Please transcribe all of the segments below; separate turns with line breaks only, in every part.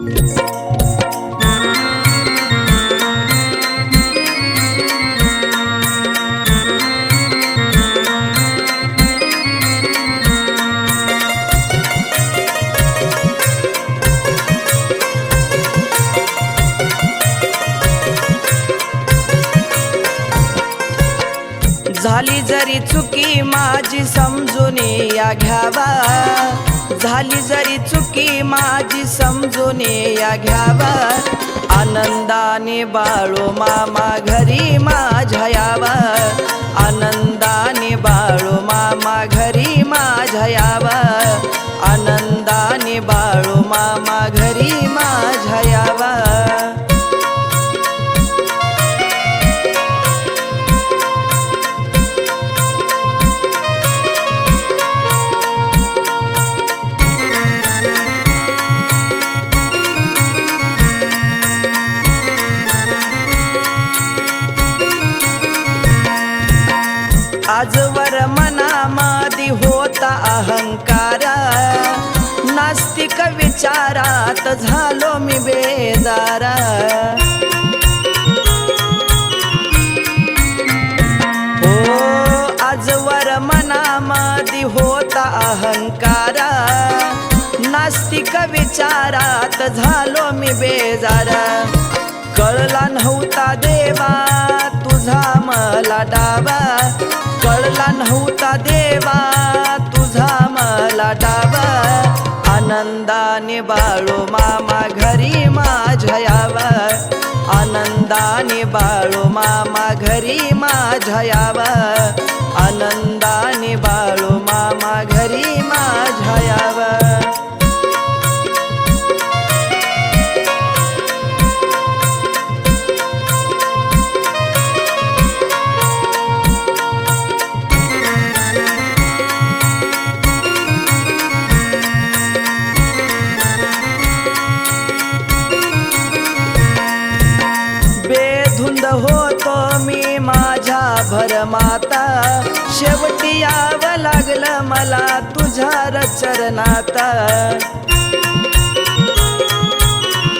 झाली जरी चुकी माझी समजून या घ्यावा. झाली जरी चुकी माझी समजून या घ्यावा आनंदाने बाळो मामा घरी माझ्या यावा आनंदाने बाळो मामा घरी माझ्या यावा आनंदाने बाळो मामा अहंकारा नास्तिक विचारात झालो मी बेदारा. हो आजवर मनामधी होता अहंकारा नास्तिक विचारात झालो मी बेजारा कळला नव्हता देवा तुझा मला डावा कळला नव्हता देवा. तुझा मला डावा आनंदाने बाळो मामा घरी माझ्या यावा. आनंदाने बाळो मामा घरी माझ्या यावा. आनंदाने बाळो मामा घरी मला तुझ्या रचरणात.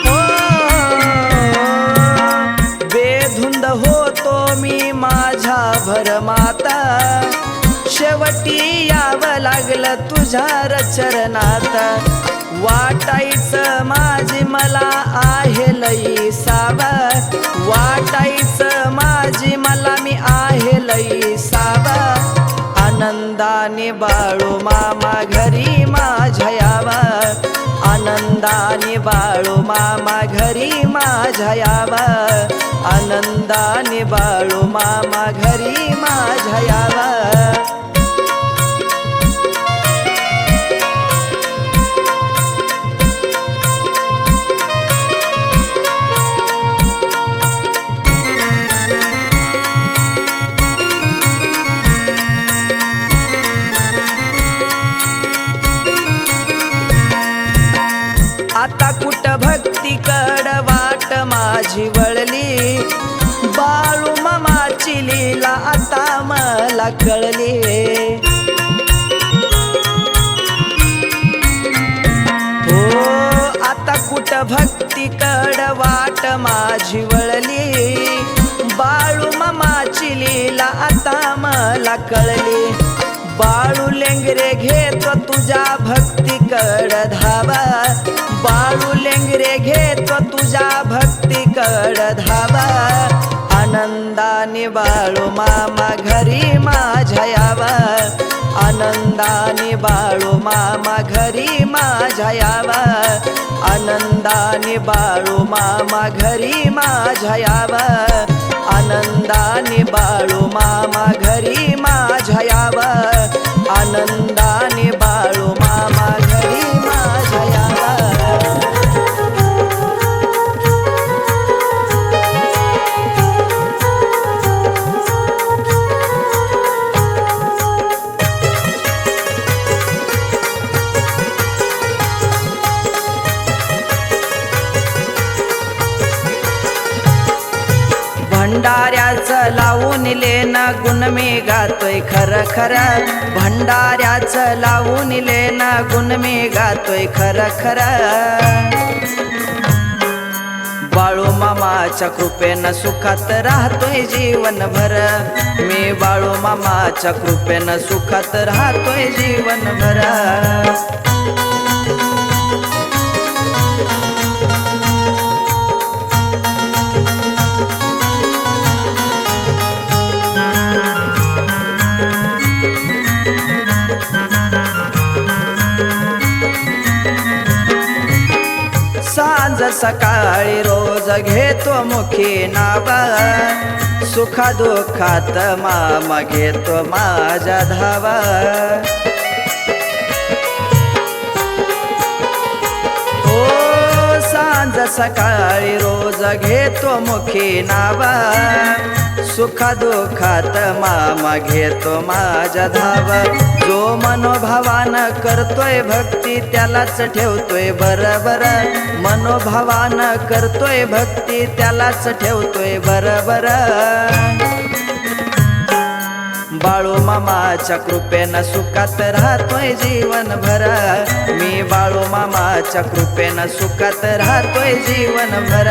हो. बेधुंद होतो मी माझ्या भरमाता. शेवटी यावं लागलं तुझ्या रचरणात. वाटायचं माझी मला आहे लई सावा वाटायचं माझी मला मी आहे लई सा आनंदाने बाळू मामा घरी माझ्या यावा आनंदाने बाळू मामा घरी माझ्या यावा आनंदाने बाळू मामा घरी माझ्या यावा वाट माझी वळली. बाळू मामाची लीला आता मला कळली. हो आता कुठ भक्तीकड वाट माझी वळली. बाळू मामाची लीला आता मला कळली. बाळू लेंगरे घेतो तुझ्या भक्तीकड धावा. बाळू लेंगरे घेतो तुझ्या भक्तीकड धावा. आनंदाने बाळू मामा घरी माझ्या यावा. आनंदाने बाळू मामा घरी माझ्या यावा. आनंदाने बाळू मामा घरी माझ्या यावा. आनंदाने बाळू मामा घरी लावून लेन गुण मी गातोय खर खर. भंडाऱ्याचं लावून लेन गुण मी गातोय खर खर. बाळू मामाच्या कृपेनं सुखात राहतोय जीवनभर. मी बाळू मामाच्या कृपेनं सुखात राहतोय जीवनभर. सकाळी रोज घेतो मुखी नावा सुखा दुःखात माम घेतो माझ्या धावा सकाळी रोज घेतो मुखी नावा. सुखा दुःखात मामा घेतो माझ्या धाव. जो मनोभावान करतोय भक्ती त्यालाच ठेवतोय बरोबर. मनोभावान करतोय भक्ती त्यालाच ठेवतोय बरोबर. बाळू मामाच्या कृपेनं सुखात राहतोय जीवनभर. मी बाळू मामाच्या कृपेनं सुखात राहतोय जीवनभर.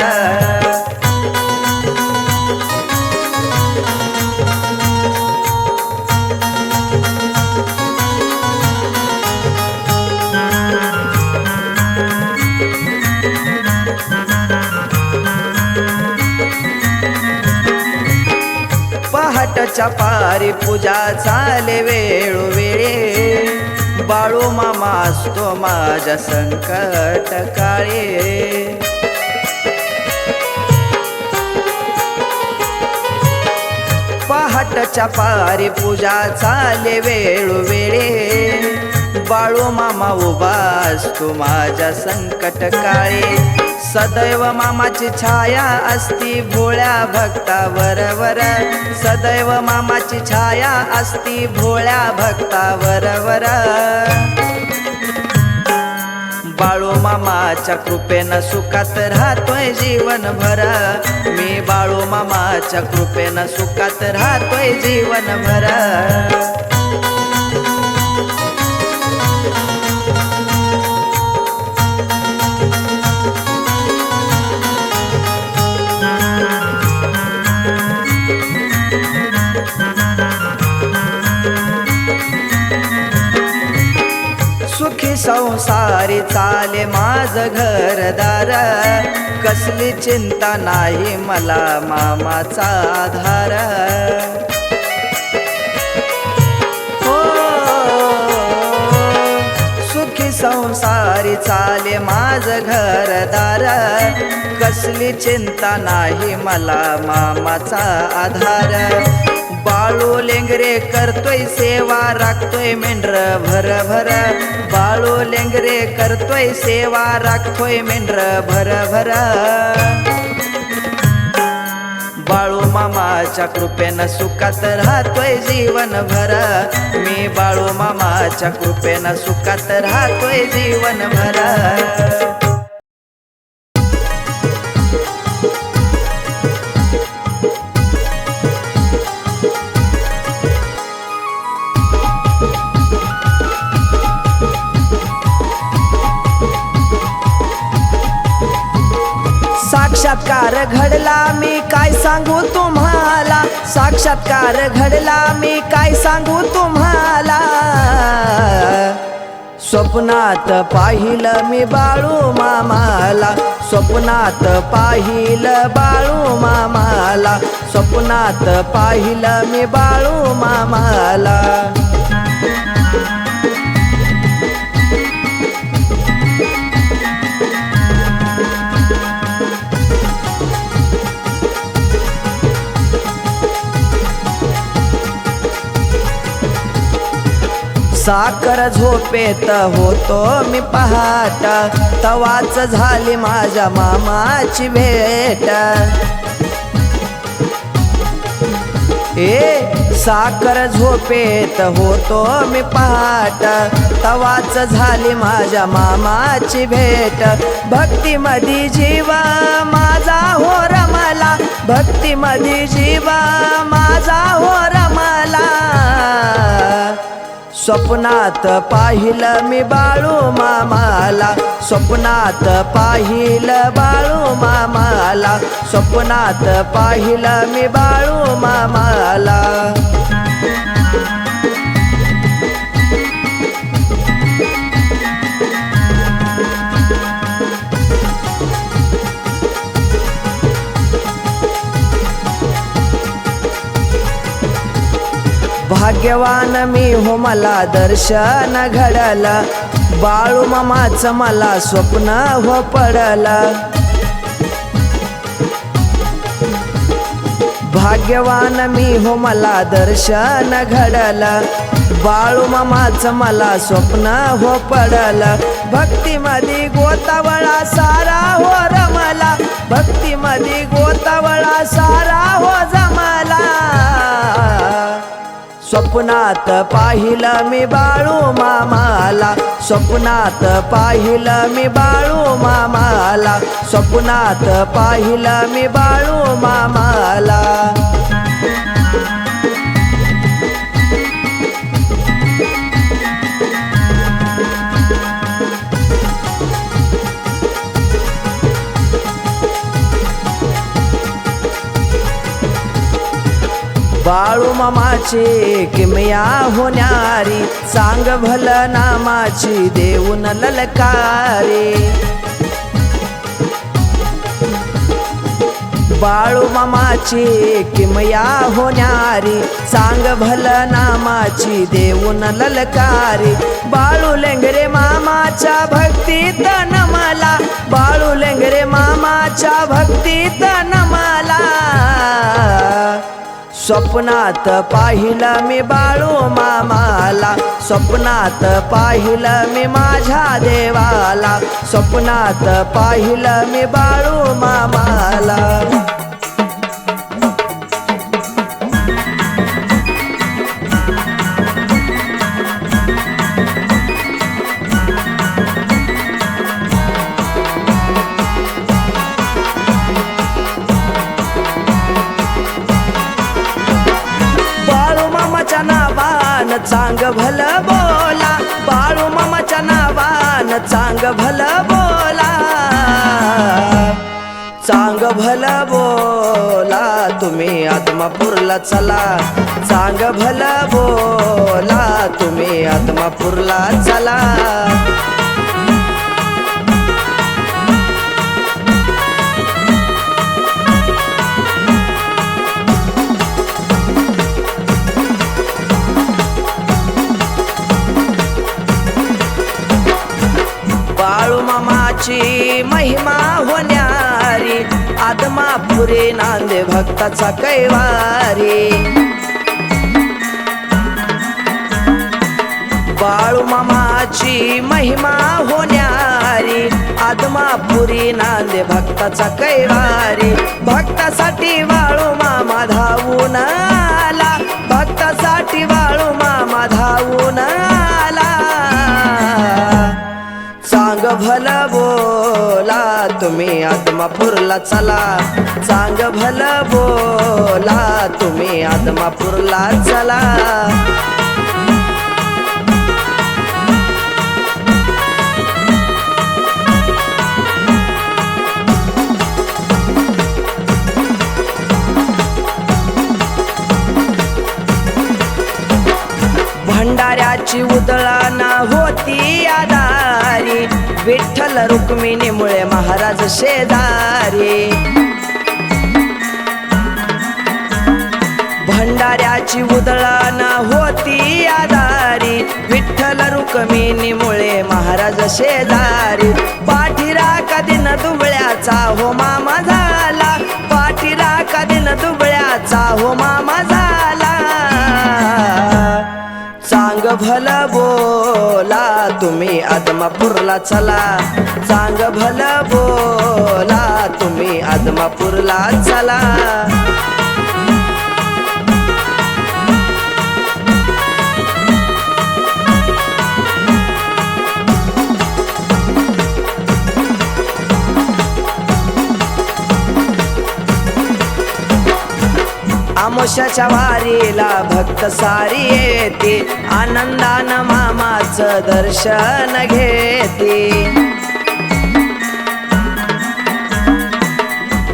पहाटच्या पारी पूजा चाले वेळोवेळे बाळू मामा असतो माझ्या संकट काळे. पहाटच्या पारी पूजा चाले वेळोवेळे बाळू मामा उभा असतो माझ्या संकट काळे. सदैव मामाची छाया असती भोळ्या भक्तावर वर. सदैव मामाची छाया असती भोळ्या भक्तावर वर. बाळू मामाच्या कृपेनं सुखात राहतोय जीवनभर. मी बाळू मामाच्या कृपेनं सुखात राहतोय जीवनभर. संसारी चाले माझ घरदार. कसली चिंता नाही मला मामाचा आधार. हो सुखी संसारी चाले माझ घरदार. कसली चिंता नाही मला मामाचा आधार. बाळू लेंगरे करतोय सेवा राखतोय मेंढर भर भर. बाळू लेंगरे करतोय सेवा राखतोय मेंढर भर भर. बाळू मामाच्या कृपेनं सुखात राहतोय जीवनभर मी बाळू मामाच्या कृपेनं सुखात राहतोय जीवनभर साक्षात्कार घडला मी काय सांगू तुम्हाला? साक्षात्कार घडला मी काय सांगू तुम्हाला? स्वप्नात पाहिलं मी बाळू मामाला. स्वप्नात पाहिलं बाळू मामाला. स्वप्नात पाहिलं मी बाळू मामाला. साखर झोपेत होतो मी पहाट. तवाच झाली माझ्या मामाची भेट. ए साखर झोपेत होतो मी पहाट. तवाच झाली माझ्या मामाची भेट. भक्तीमधी जीवा माझा हो रमला भक्तीमधी जीवा माझा हो रमला स्वप्नात पाहिलं मी बाळू मामाला. स्वप्नात पाहिलं बाळू मामाला. स्वप्नात पाहिलं मी बाळू मामाला. भाग्यवान मी हो मला दर्शन घडलं. बाळू मामाचं मला स्वप्न हो पडलं. भाग्यवान मी हो मला दर्शन घडलं. बाळू मामाचं मला स्वप्न हो पडलं. भक्तीमध्ये गोतावळा सारा हो रमला. भक्तीमध्ये गोतावळा सारा हो जमला. स्वप्नात पाहिलं मी बाळू मामाला. स्वप्नात पाहिलं मी बाळू मामाला. स्वप्नात पाहिलं मी बाळू मामाला. बाळू किमया होणारी सांग भल नामाची देऊन ललकारी. बाळू मामाची किमया होणारी सांग भल नामाची देऊन ललकारी. बाळू लेंगरे मामाच्या भक्तीत नमला बाळू लेंगरे मामाच्या भक्तीत नमला. स्वप्नात पाहिलं मी बाळू मामाला. स्वप्नात पाहिलं मी माझ्या देवाला. स्वप्नात पाहिलं मी बाळू मामाला. भल बोला चांग भल बोला तुम्ही आत्मापूरला चला. चांग भल बोला तुम्ही आत्मापूरला चला. मामाची महिमा होण्यारी आदमापुरे नांदे भक्ताचा कैवारी. बाळूमामाची महिमा होण्यारी आदमापुरी नांदे भक्ताचा कैवारी. भक्तासाठी बाळू मामा धावून आला. भक्तासाठी बाळू मामा धावून आला. आदमापूरला चला. चांग भल बोला तुम्ही आदमापूरला चला. भंडाऱ्याची उदळाना होती आदारी विठ्ठल रुक्मिणीमुळे महाराज शेजारी. भंडाऱ्याची उदळाना होती आधारी. विठ्ठल रुक्मिणीमुळे महाराज शेजारी. पाठीरा कधी न दुबळ्याचा हो मामा आदमापूरला चला. चांग भल बोला तुम्ही आदमापूरला चला. आमोशाच्या वारीला भक्त सारी येते. आनंदान मामाचं दर्शन घेते.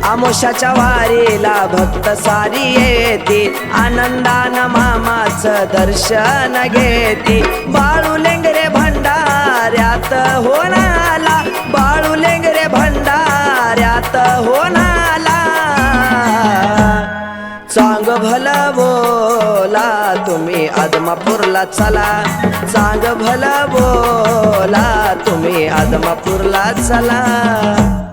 आमोशाच्या वारीला भक्त सारी येते. आनंदान मामाचं दर्शन घेते. बाळू लेंगरे भंडाऱ्यात होणाला बाळू लेंगरे भंडाऱ्यात होणार आदमापूरला चला. चांग भला बोला तुम्ही आदमापूरला चला.